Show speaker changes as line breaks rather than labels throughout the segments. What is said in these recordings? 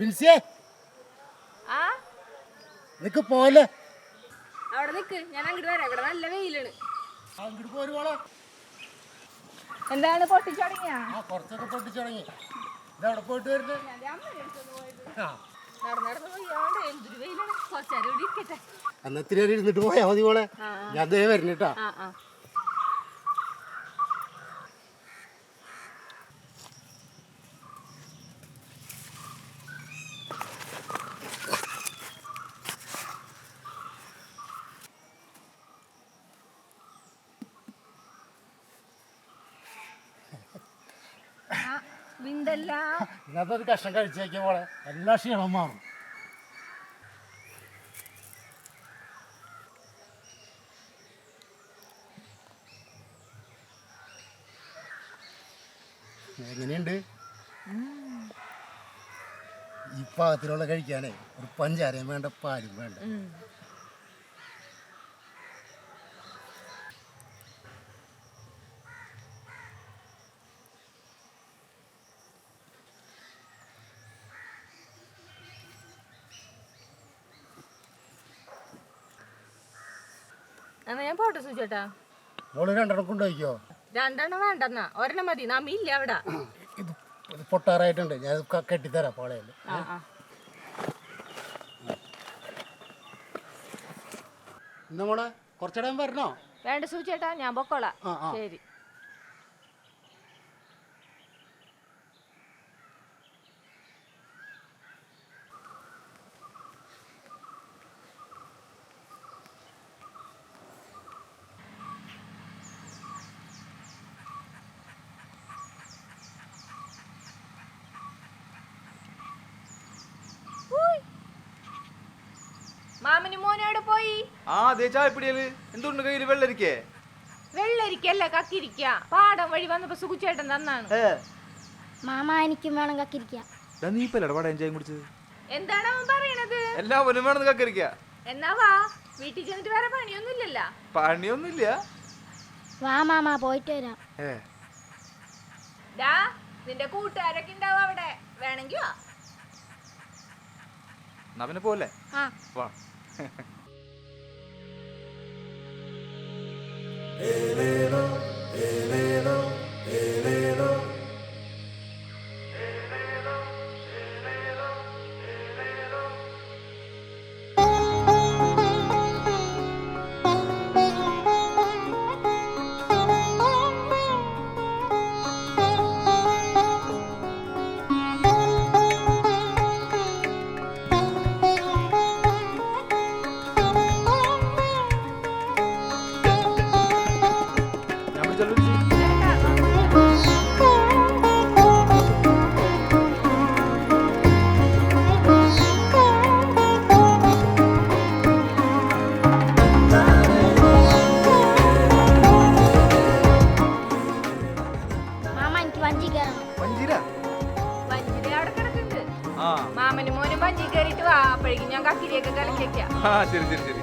ബിൻസിയെ
ആ?
നിക്ക് പോലെ.
അവിടെ നിക്ക്. ഞാൻ അങ്ങോട്ട് വരാം. ഇവിടെ നല്ല വെയിലാണ്.
അങ്ങോട്ട് പോരുവോളെ
എന്താണ് പൊട്ടിച്ചടങ്ങിയാ
ആ കുറച്ചൊക്കെ പൊട്ടിച്ചു തുടങ്ങി. ഇതവിടെ പോയിട്ട് വരുന്നത് നേരം ഇരുന്നിട്ട് പോയാ മതി
പോളെ
ഞാൻ ദേ വരുന്നിട്ടാ
വിണ്ടല്ല
ഇന്നത്തെ ഒരു കഷ്ണം കഴിച്ചേക്കിയ മോളെ. എല്ലാ ക്ഷീണം മാറും. എങ്ങനെയുണ്ട്? ഈ പാകത്തിലുള്ള കഴിക്കാനേ ഒരു പഞ്ചാരയും വേണ്ട പാലും വേണ്ട.
എന്നാ ഞാൻ പോട്ടെ സുചേട്ടാ
മോൾ രണ്ടെണ്ണം കൊണ്ടുപോയിക്കോ?
രണ്ടെണ്ണം വേണ്ടെന്നാ. ഒരെണ്ണം മതി. നമ്മ ഇല്ല അവിടെ.
ഇത് ഇത് പൊട്ടാറായിട്ടുണ്ട്. ഞാൻ കെട്ടിത്തരാം പാളയിൽ.
ആ ആ.
ഇന്ന് മോളെ കുറച്ചിടം വരണോ?
വേണ്ട സൂചേട്ടാ ഞാൻ പൊക്കോളാം.
ആ, ആ.
ശരി. മാമന് മോനോട് പോയി?
ആ അതേ ചായപ്പിടിയൽ. എന്തുണ്ട് കയ്യിൽ വെള്ളരിക്കേ?
വെള്ളരിക്കല്ല കക്കിരിക്ക? പാടം വഴി വന്നപ്പോ സുഖുച്ചേട്ടൻ തന്നാണ്.
മാമ എനിക്കും വേണം കക്കിരിക്ക.
നീ കുടിച്ചത്?
എന്താണ് അവൻ പറയണത്?
എല്ലാവരും വേണം കക്കരിക്ക.
എന്നാ വാ വീട്ടിൽ ചെന്നിട്ട് വേറെ പണിയൊന്നുമില്ലല്ലോ.
പണിയൊന്നുമില്ല.
വാ മാമ പോയിട്ട് വരാം.
ഡാ നിന്റെ കൂട്ടുകാരൊക്കെ ഉണ്ടാവും അവിടെ. വേണമെങ്കിൽ വാ.
പോലെ
ആ.
വാ. ഞാൻ
മാമനും മോനും വഞ്ചി കയറിയിട്ട് വാ. അപ്പോഴേക്കും ഞാൻ കക്കിരിയൊക്കെ കലക്കി
ആ ശരി ശരി ശരി.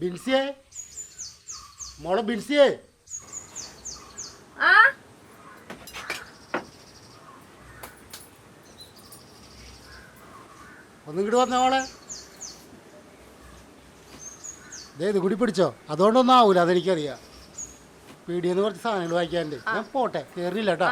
ബിൻസിയെ? മോളെ ബിൻസിയെ?
ആ?
ഒന്നും ഇങ്ങോട്ട് വന്നേ മോളെ. ദേ ഇത് കൂടി പിടിച്ചോ. അതുകൊണ്ടൊന്നും ആവൂല അതെനിക്കറിയാം. പീടിയെന്ന് കുറച്ച് സാധനങ്ങൾ വാങ്ങിക്കാനുണ്ട്. ഞാൻ പോട്ടെ കയറില്ല കേട്ടോ.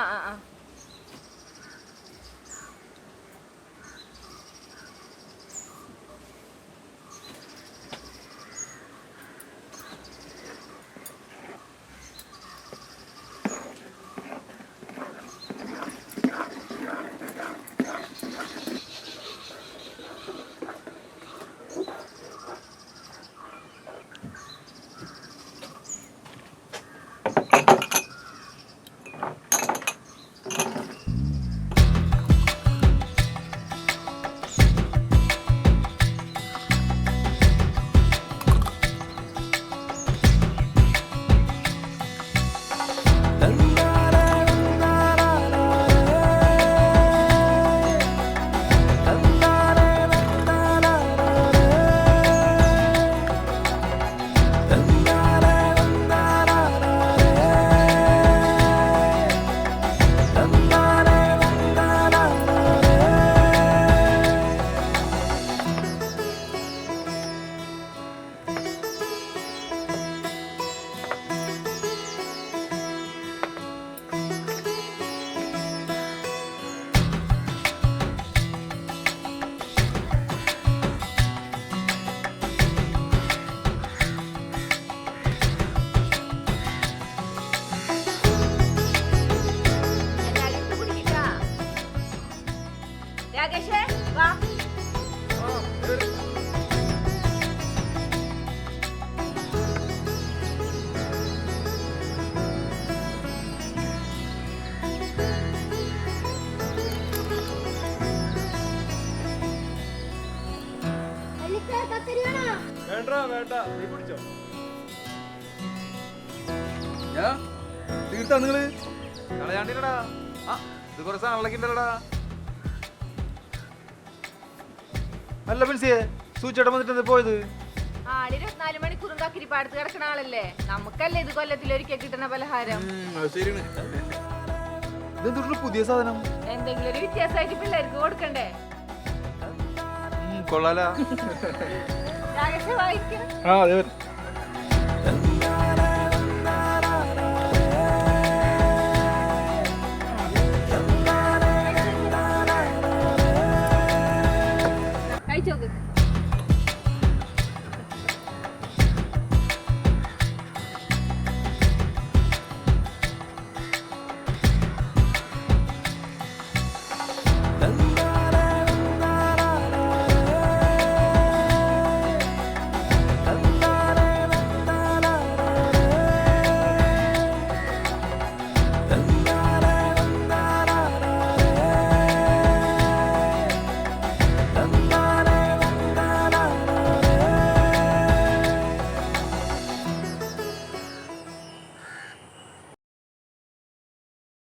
തീർത്താ നിങ്ങൾ? കളയാണ്ടില്ലടാ. ആ ഇത് കുറച്ച് ഉണ്ടല്ലോടാ. അല്ല ബിൻസിയെ സൂച്ചേട്ടൻ വന്നിട്ട് എന്താ പോയത്?
ആൾ ഇരുപത്തിനാല് മണിക്കൂറും കക്കിരിപ്പാടത്ത് കിടക്കണ ആളല്ലേ? നമുക്കല്ലേ ഇത് കൊല്ലത്തിലൊരിക്കൽ കിട്ടുന്ന പലഹാരം?
ഇതെന്തൊരു പുതിയ സാധനം?
എന്തെങ്കിലും ഒരു വ്യത്യാസമായിട്ട് പിള്ളേർക്ക് കൊടുക്കണ്ടേ?
കൊള്ളാലോ. ആ അതെ